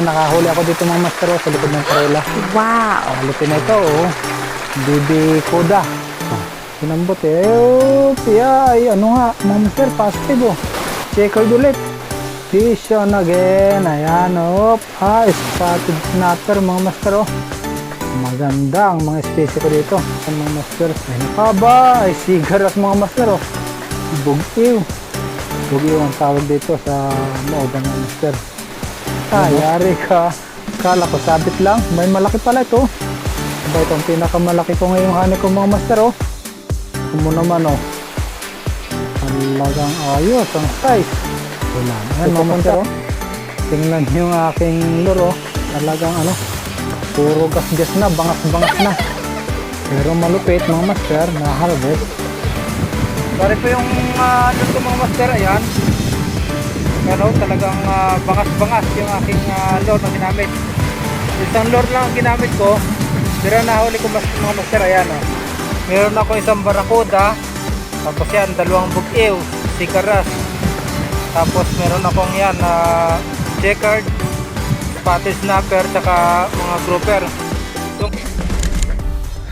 Nakahuli ako dito mga master oh, sa likod ng karela. Wow. Alipin na ito oh. Bibi Koda. Sinambot eh. Oh, piya. Ay, ano nga. Mga master, positive oh. Checkered ulit. Fish on again. Ayan oh. Ah, spotted snapper mga master oh. Maganda ang mga species ko dito. Ang mga master. Ay, nakaba. Ay, sigar at mga master oh. Bugiw. Bugiw ang tawag dito sa maubang mga master. Ah, yari ka. Kala ko sabit lang. May malaki pala ito. Aba, ito ang pinakamalaki ko ngayong hani ko mga master, oh. Ito mo naman, oh. Talagang ayos ang size. Wala. Ayan, mga master, oh. Tingnan niyo yung aking lure, oh. Talagang, ano, puro gas-gas na, bangas-bangas na. Pero malupit, mga master, na harvest. Sorry po yung uh, ko mga master, ayan. Pero talagang ah, bangas-bangas yung aking uh, lure na ginamit. Isang lure lang ang ginamit ko. Pero nahuli ko mas mga master, ayan oh. Meron ako isang barakuda. Tapos yan, dalawang bugiw, sikaras. Tapos meron akong yan, na checkered, spotted snapper, tsaka mga grouper. So,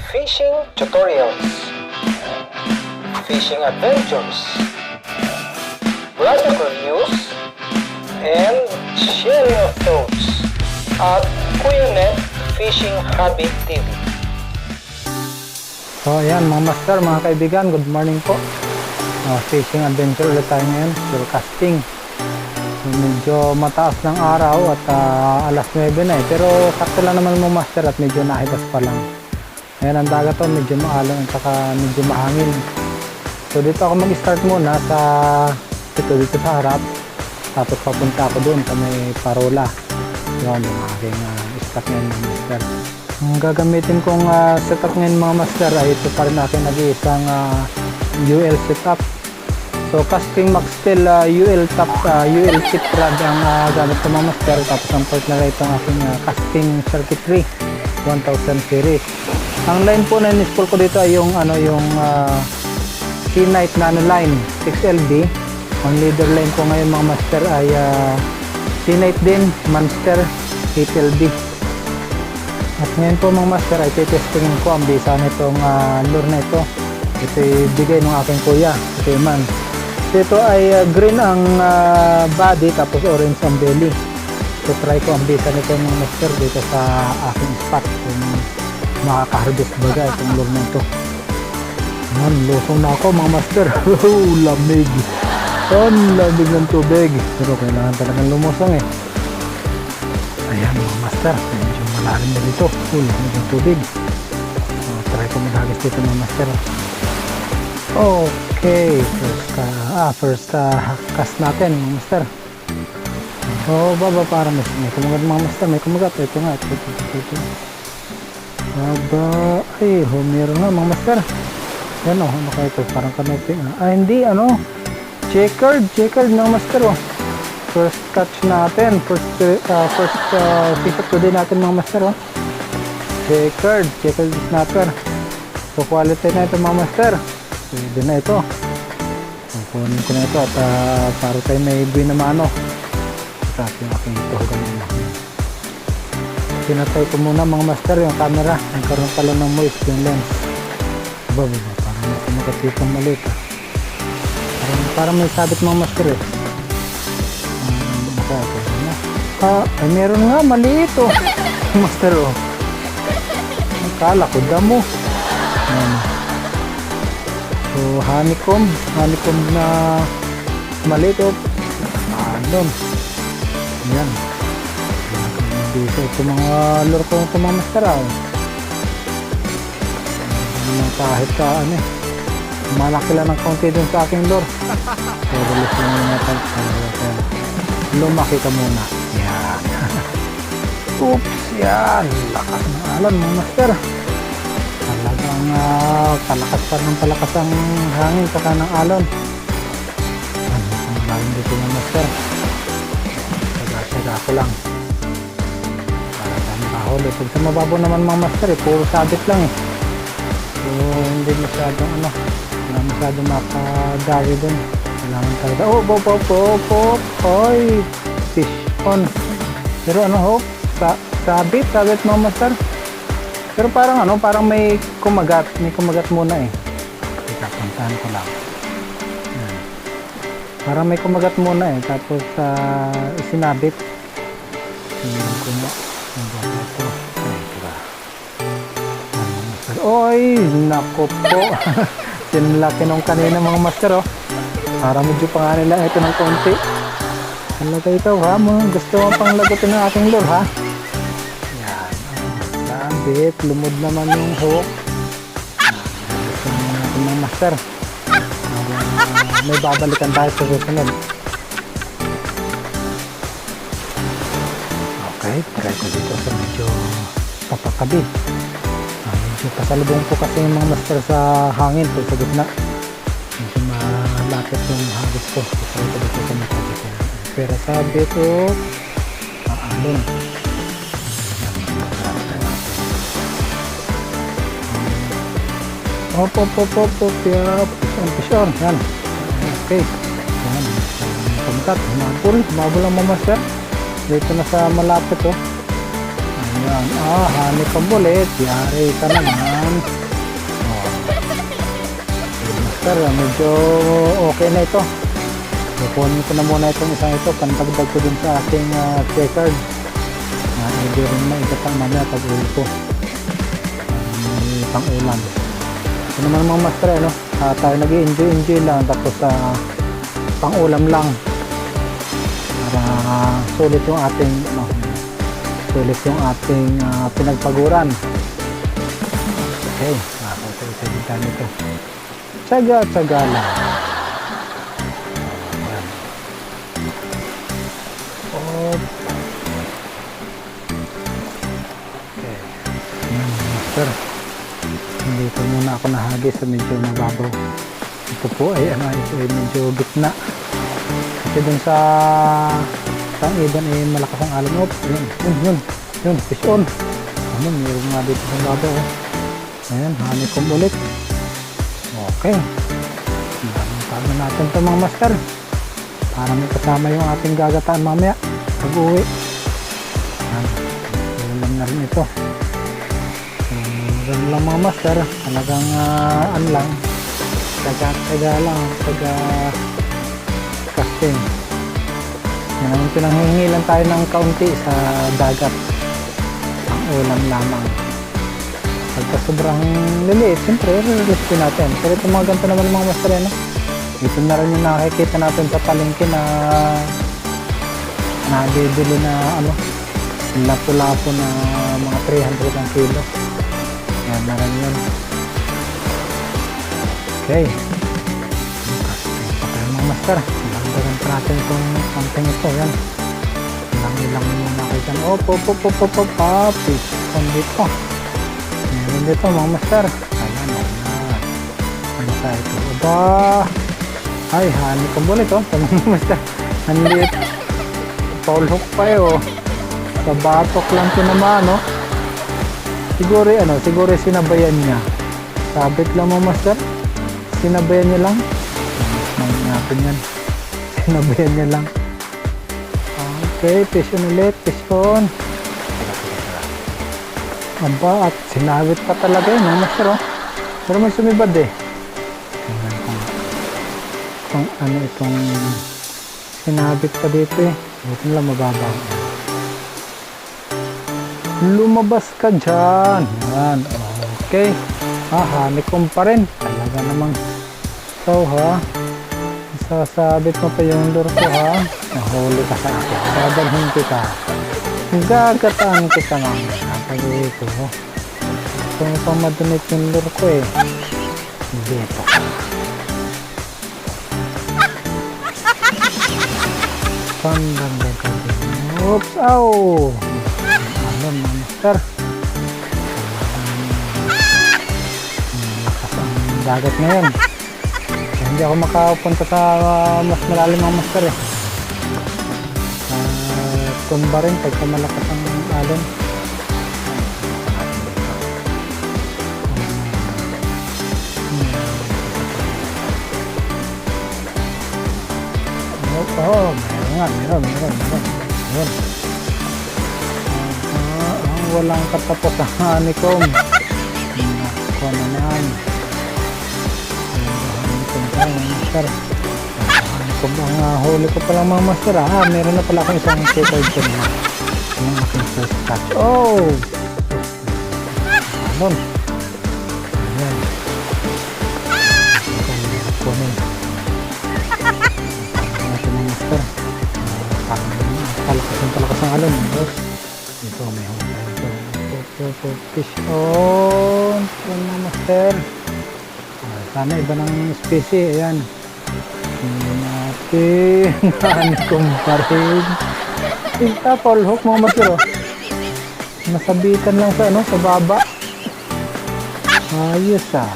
Fishing tutorials, fishing adventures, radical news, and sharing of thoughts at Kuya Net Fishing Hobby TV. So ayan mga master, mga kaibigan, good morning po. Ah, fishing adventure ulit tayo ngayon, shore casting. So, medyo mataas ng araw at ah, alas 9 na eh. Pero sakto lang naman mga master at medyo nahibas pa lang. Ayan ang dagat to, medyo maalon at saka medyo mahangin. So dito ako mag-start muna sa ito dito sa harap. Tapos papunta ako doon sa may parola. Yun yung aking uh, stock ngayon mga master. Ang gagamitin kong ah, setup ngayon mga master ay ito pa rin aking nag-iisang ah, UL setup. So casting max steel ah, UL top ah, UL tip rod ang ah, gamit ko mga master. Tapos ang partner ay itong aking ah, casting circuitry 1000 series. Ang line po na in-install ko dito ay yung ano yung ah, Knight Nano Line 6LB. Ang leader line ko ngayon mga master ay uh, Knight din, Monster 8LB. At ngayon po mga master ay testingin ko ang bisa nitong uh, lure na ito. Ito ay bigay ng aking kuya, ito man. Ito ay ah, green ang ah, body tapos orange ang belly. So try ko ang bisa nito mga master dito sa aking spot kung makaka-harvest baga itong lure na ito. Yan, lusong na ako mga master. Lamig. Ang lamig ng tubig. Pero kailangan talagang lumusong eh. Ayan mga master. Medyo malalim na dito. Lamig ng tubig. So, try ko maghagis dito mga master. Okay. First, uh, ah, first uh, cast natin mga master. Oh, baba para may, may kumagat mga master. May kumagat. Ito nga. Ito, ito, ito, ito. Baba. Ay, meron nga mga master. Yan oh, ano kaya ito? Parang kanoping. Ah, hindi, ano? Checkered, checkered ng master oh. First catch natin, first uh, first uh, pick up today natin mga master oh. Checkered, checkered snapper. So quality na ito mga master. Pwede na ito. Kukunin ko na ito at uh, para tayo may buwi na mano. At yung aking tuhugan na Pinatay ko muna mga master yung camera. Nagkaroon pala ng moist yung lens. Ba, ba, parang dito ang maliit ah. Parang, may sabit mga master eh. Na. Ah, ay meron nga, maliit oh. master oh. Akala ko damo. Ayan. So, honeycomb. Honeycomb na maliit oh. Alon. Ayan. Dito, ito mga lure ko ito mga master ah. kahit ka ano eh. Malaki lang ng konti dun sa aking lure. So, release lang yung metal. Lumaki ka muna. Yan. Oops, yan. Lakas ng alon mga master. Talagang uh, palakas pa ng palakas ang hangin saka ng alon. Ano, kung malalim dito mga master. Saga-saga ko lang. Para sa makahuli. Pag sa mababaw naman mga master eh, puro sabit lang eh. So, hindi masyadong ano, wala masyadong makagawi dun. Kailangan talaga, oh, pop, pop, pop, pop, oy, fish on. Pero ano ho, sa, sabit, sabit mga master. Pero parang ano, parang may kumagat. May kumagat muna eh. Teka, puntahan ko lang. Yan. Parang may kumagat muna eh. Tapos ah, isinabit. Tingnan ko master? Oy, nako po. Sinlaki nung kanina mga master oh. Para medyo pa nga nila ito ng konti. Talaga ikaw ha, mga gusto mo pang lagutin ng ating lure ha. Yan. Sabit, lumod naman yung hook. Gusto mo natin mga master. Para may babalikan tayo sa susunod. Okay, try ko dito sa medyo papakabi. Pasalubong po kasi yung mga master sa hangin po sa gitna. Medyo malapit yung hagis ko. Try ko dito sa mga hagis. Pero sabi ko, aalon. Op, op, op, op, op, yup. Push on, push on. Yan. Okay. Yan. Humabol. Humabol ang mga master. Dito na sa malapit, oh. Ayan. Ah, pa ulit. Yari ka naman. Oh. Master, medyo okay na ito. Kukunin ko na muna itong isang ito. Pantagdag ko din sa aking uh, checkered. Na uh, hindi rin na igatang mamaya pag uwi ko. Ah, may pang-ulam. Ito naman mga master, ano? Ah, tayo nag enjoy enjoy lang. Tapos uh, pang-ulam lang. Para sulit yung ating ano, sulit yung ating ah, pinagpaguran. Okay, din tayo nito. Tsaga-tsaga lang. Ayan. Okay. Ayan, master. Dito muna ako nahagi sa medyo mababaw. Ito po ay ano, ito ay medyo gitna. Kasi dun sa sa iban ay malakas ang alon. Oops, yun, yun, yun, yun, fish on. Ano, meron nga dito sa babaw. oh. Ayan, honeycomb ulit. Okay. Daming tago natin ito mga master. Para may kasama yung ating gagataan mamaya. Pag uwi. Ayan. Ulam na rin ito. Meron lang mga master. Talagang uh, ano lang. Taga-taga lang. Taga casting. Yan naman pinanghihingi lang tayo ng kaunti sa dagat. Ulam lamang. Pagka sobrang liliit, siyempre, release din natin. Pero itong mga ganito naman mga master, ano? Ito na rin yung nakikita natin sa palengke na nabibili na ano, lapo-lapo na mga 300 ang kilo. Yan na rin yun. Okay. Okay mga master, dagdagan pa natin itong something ito. Yan. Ilang-ilang muna kayo dyan. Op, op, op, op, op, op, op. Ipon dito. Meron dito mga master. Ayan, na. Ano tayo ito? Aba! Ay, hani ko muna ito. Mga master. Liit. Paul hook pa eh, oh. Sa batok lang ito naman, no? Siguro, ano, siguro sinabayan niya. Sabit lang mga master. Sinabayan niya lang. Natin yan. Sinabayan niya lang. Okay, fish on ulit. Fish on. Aba, at sinawit pa talaga yun, mga master, oh. Pero may sumibad eh. Tingnan ko. Itong, ano, itong sinabit pa dito eh. Buti lang mababa. Lumabas ka dyan. Yan. Okay. Ah, honeycomb pa rin. Talaga namang. So, ha? Sasabit mo pa yung lure ko, ha? Nahuli ka sa akin. Dadalhin kita. Gagataan kita, ma'am. Napag-uwi ko. Gusto mo pang madunit yung lure ko, eh. Hindi pa. Pandang din. Oops, ow! Ano, master? Lakas ang dagat. Kaya hindi ako makapunta sa uh, mas malalim ang master eh. Uh, tumba rin pagka malakas ang alon. Oo, oh, meron nga, meron, meron, meron. Meron. walang katapos ang honeycomb. Nako naman. Mga master. Honeycomb ang uh, huli ko palang mga master. Ah, meron na pala akong isang checkered ko na. Yung aking first catch. Oh! Anon. Ayan. Ito, kunin. Ito mga master. Ah, Palakas ng palakas ng alon. Ito, may huli. Ito, ito, ito. Fish on. Ito mga master. Ah, Sana iba ng species. Ayan. Tingnan natin. Honeycomb pa rin. Yung tapol hook mga master. Oh. Nasabitan lang sa ano, sa baba. Ayos ah.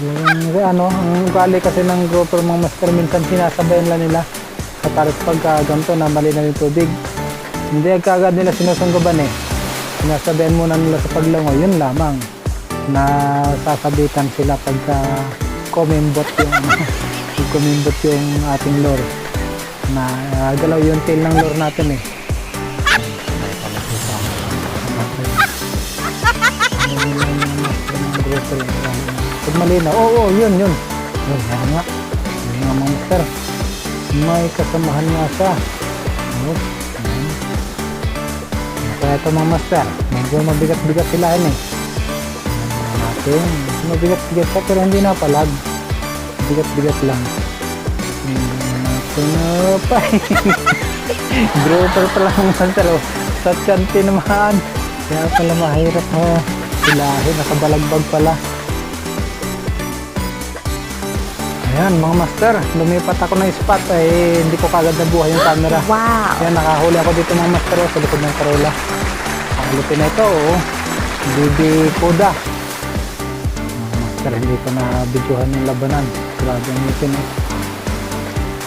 Yung, ano, ang ugali kasi ng grouper mga master, minsan sinasabayan lang nila. Katarit pagka ganito na mali na yung tubig. Hindi agad nila sinusunggaban eh. Sinasabayan muna nila sa paglangoy, yun lamang. Na sasabitan sila pagka kumimbot yung ano, kumimbot yung ating lure. Na ah, galaw yung tail ng lure natin eh. Pag malinaw, oo, oh, yun, yun. Yun, yan nga. Yun nga mga master. May kasamahan nga siya. Oh, ayan. Kaya ito mga master, medyo mabigat-bigat sila yun eh. Natin. Mabigat-bigat siya pero hindi napalag. Bigat-bigat lang. Pa. Grouper pala master. Oh. Sa tsanti naman. Kaya pala mahirap. Oh. Silahin, nakabalagbag pala. Ayan mga master, lumipat ako ng spot ay hindi ko kagad nabuhay yung camera. Wow! Ayan, nakahuli ako dito mga master oh, sa likod ng Corolla. Pakalupin na ito, oh. Bibi Koda. Master, hindi ko na videohan yung labanan. Grabe ang oh.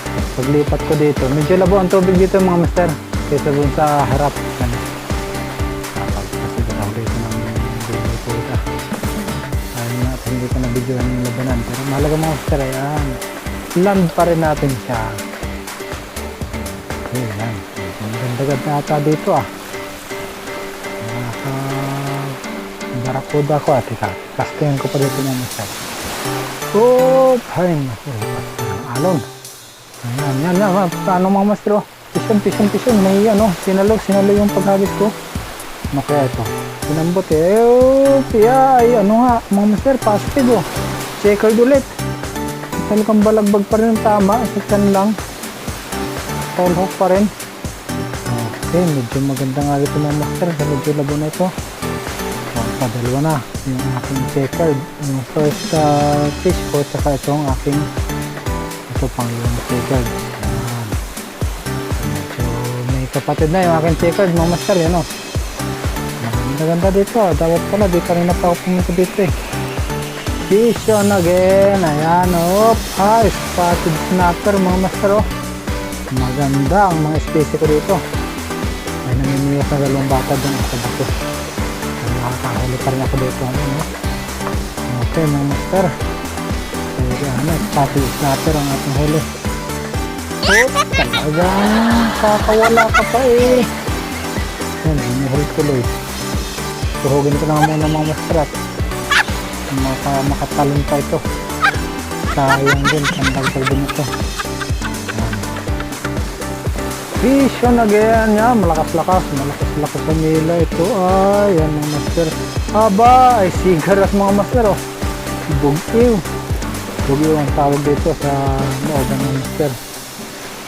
Tapos paglipat ko dito, medyo labo ang tubig dito mga master. Kaysa dun sa harap. Kasi dito ng Bibi Koda. Ayun nga, hindi ko na videohan yung labanan. Pero mahalaga mga master, ayan. Land pa rin natin siya. Ayan. Ang ganda-ganda ata dito ah. Barakuda ko ah. Teka, kastingin ko pa dito ng isa. Oh, ay naku. Ang alon. Ayan, yan, yan. Paano mga mastro? Pisyon, pisyon, pisyon. May ano, sinalo, sinalo yung paghagis ko. Ano kaya ito? Pinambot eh. Oh, piya. Ay, ano nga, mga master, positive oh. Checkered ulit. Talagang balagbag pa rin ang tama. Chan lang. Tall hook pa rin. Okay, medyo maganda nga dito mga master. Sa medyo labo na ito. O, padalwa na. Yung aking checkered. Yung first uh, fish ko. Tsaka ito ang aking ito pang yung checkered. Medyo may kapatid na yung aking checkered mga master. Yan o. Maganda dito. ah. Dapat pala. Di kanina pa ako pumunta dito eh. Fish on again. Ayan. Op. Ah, spotted snapper mga master oh. Maganda ang mga species ko dito. Ay namimiyos na dalawang bata doon sa bato. Nakakahuli pa rin ako dito. Ano, no? Okay mga master. Kaya ano, spotted snapper ang ating huli. Oh, talagang kakawala ka pa eh. Yan, hinihold tuloy. Tuhugin ko na muna mga master at maka, makatalon pa ito. Sayang din, pandagdag din ito. Fish on again. Yan, malakas-lakas. Malakas-lakas sa nila ito. Ay, yan mga master. Aba, ay sigaras mga master. Oh. Bugiw. Bugiw ang tawag dito sa loob ng master.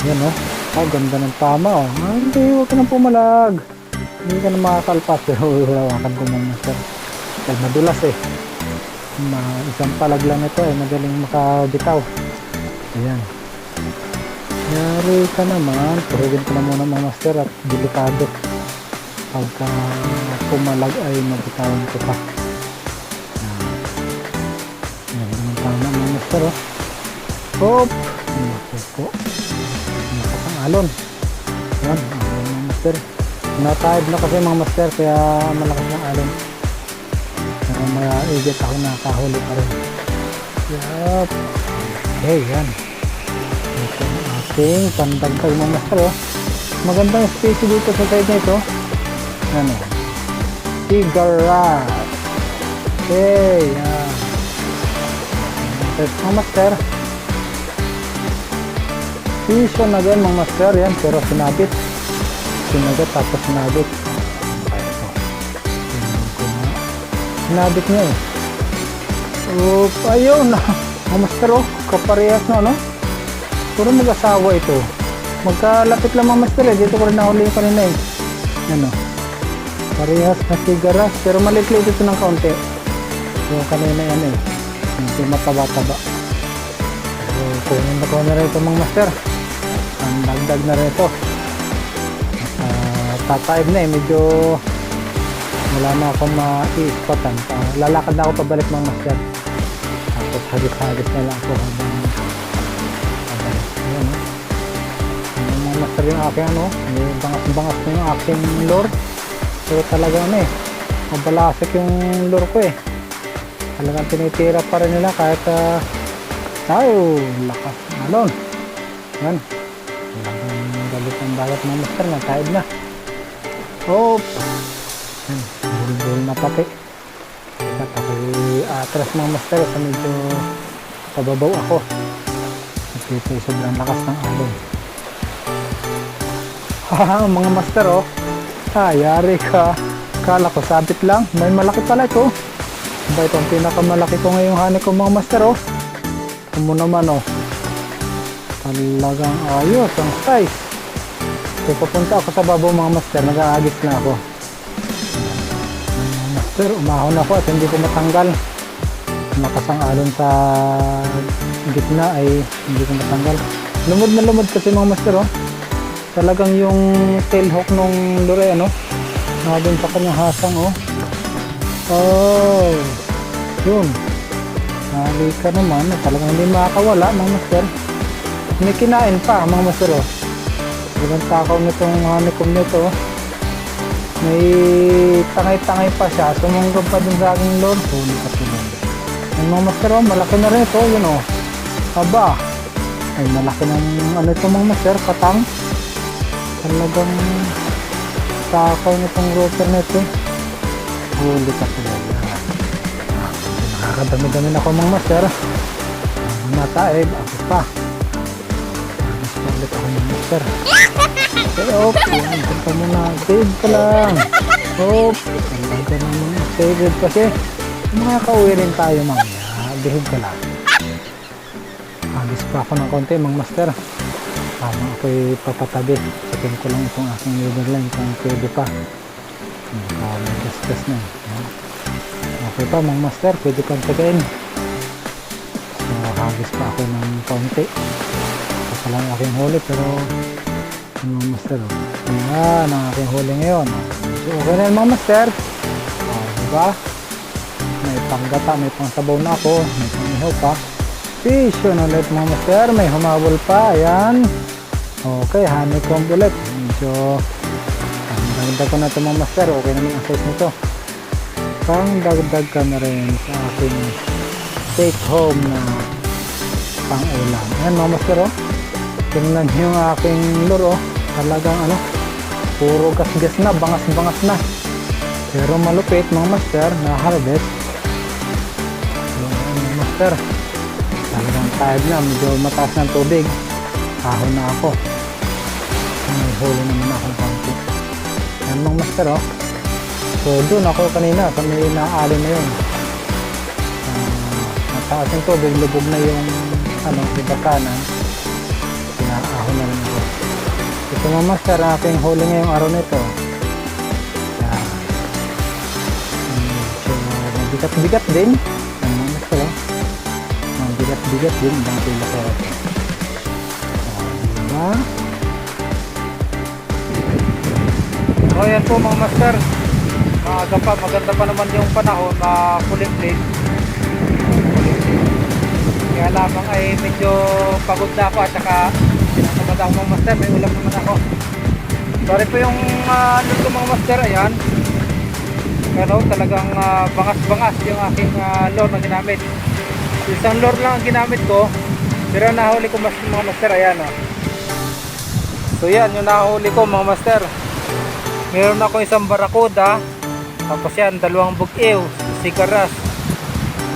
Yan oh. Oh, ganda ng tama oh. Ah, hindi, huwag ka nang pumalag. Hindi ka na makakalpas. Pero hawakan ko mga master. Dahil madulas eh. Ma isang palag lang ito eh. Madaling makabitaw. Ayan. Yari ka naman. Tuhugin ko na muna mga master at delikado. Pagka pumalag ay mabitawan ko pa. Yan. Naman tama mga master oh. Hop! Naku po. Naku ang alon. Yan. Alon mga master. Natayad na kasi mga master kaya malakas ng alon. Pero maigat ako nakahuli pa rin. Yup. Okay, yan. Ating pandagdag mga master oh. Magandang space dito sa side nito. Ano? cigarette. Okay, yan. Test mga master. Fish on again mga master yan, pero sinabit. Sinagat tapos sinabit. Sinabit niya eh. Oop, ayun. Mga master oh, kaparehas na no? Puro mag-asawa ito. Magkalapit lang mga master eh. Dito ko rin nahuli yung kanina eh. Ano? Parehas na sigaras. Pero maliit-liit ito ng kaunti. Yung kanina yan eh. Yung mataba-taba. So, kunin na ko na rin ito mga master. Ang dagdag na rin ito. Uh, tataib na eh. Medyo wala na akong ma-i-spotan. Uh, lalakad na ako pabalik mga master. Tapos hagis-hagis na lang ako habang Master yung aking ano, may bangas-bangas na yung aking lure. Pero talagang ano eh, mabalasik yung lure ko eh. Talagang tinitira pa rin nila kahit uh, ay, lakas ng alon. Yan. Talagang galit ang dagat ng master na, taib na. Oh, yan, bulbul na pati. At ako'y atras mga master sa medyo pababaw ako. Ay sobrang lakas ng alon. Haha, mga master oh. Ah, yari ka. Kala ko sabit lang. May malaki pala ito. Ba ito ang pinakamalaki ko ngayong hani ko mga master oh. Ito mo naman oh. Talagang ayos ang size. So papunta ako sa babaw mga master. Nag-aagis na ako. Mga master, umahon ako at hindi ko matanggal. Nakasang alon sa gitna ay hindi ko matanggal. Lumod na lumod kasi mga master oh talagang yung tail hook nung lure ano nakadun sa kanyang hasang oh. Oh yun. Nali ka naman eh, talagang hindi makakawala mga master may kinain pa mga master oh. Talagang takaw nitong honeycomb nito oh. may tangay-tangay pa siya sumunggab pa dun sa aking lord huli ka tulad yung mga master oh malaki na rin ito yun oh. Aba ay malaki ng ano ito mga master katang talagang takaw nitong router nito huli ka yan nakakadami-dami na ako mga master. Mataib ako pa. Mas ulit ako mga master. Okay op yan punta muna. Save ka lang. Op talaga naman save it kasi makakauwi rin tayo mamaya. Behave ka lang. Agis pa ako ng konti mga master. Tama ako'y papatabi. Sabihin ko lang itong aking leader line kung pwede pa. Baka may gasgas na. Yan. Okay pa mga master, pwede kang tagain. So hagis pa ako ng konti. Ito lang aking huli pero yung mga master. Oh. Yan ang aking huli ngayon. So okay na yun mga master. Oh, diba? May panggata, may pangsabaw na ako. May pangihaw pa. Fish yun ulit mga master. May humabol pa. Ayan. Okay, honeycomb ulit. Medyo ang dagdag ko na ito mga master. Okay naman ang size nito. Pang dagdag ka na rin sa aking take home na pang ulam. Ayan mga master oh. Tingnan nyo yung aking lure oh. Talagang ano, puro gas-gas na, bangas-bangas na. Pero malupit mga master na harvest. Ayan, mga master. Talagang tired na, medyo mataas ng tubig. Ahon na ako. May huli naman akong konti. Yan mga master oh. So doon ako kanina, kami naaalin na yun. Uh, mataas yung tubig, lubog na yung ano, iba kanan. Pinaahon na rin ako. Ito mga master, aking huli ngayong araw nito. Yan. Medyo mabigat-bigat din. Yan mga master oh. Mabigat-bigat din. Ibang pila ko diba? O yan po mga master. Maaga pa, maganda pa naman yung panahon na kulimlim Kulimlim Kaya lamang ay medyo pagod na ako at saka Sinasamad ako mga master, may ulam naman ako. Sorry po yung uh, ano ko mga master, ayan. Pero talagang ah, bangas-bangas yung aking uh, lure na ginamit. Isang lure lang ang ginamit ko. Pero nahuli ko mas mga master, ayan oh. So yan, yung nahuli ko mga master. Meron ako isang barakuda Tapos yan, dalawang bugiw, sigaras.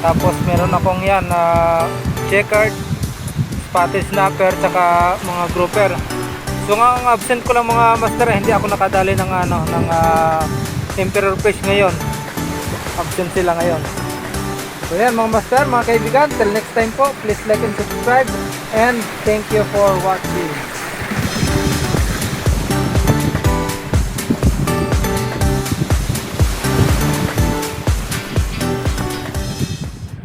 Tapos meron akong yan, na checkered, spotted snacker, tsaka mga grouper. So nga absent ko lang mga master, eh, hindi ako nakadali ng ano, ng ah, Emperor Fish ngayon. Absent sila ngayon. So yan mga master, mga kaibigan, till next time po, please like and subscribe and thank you for watching.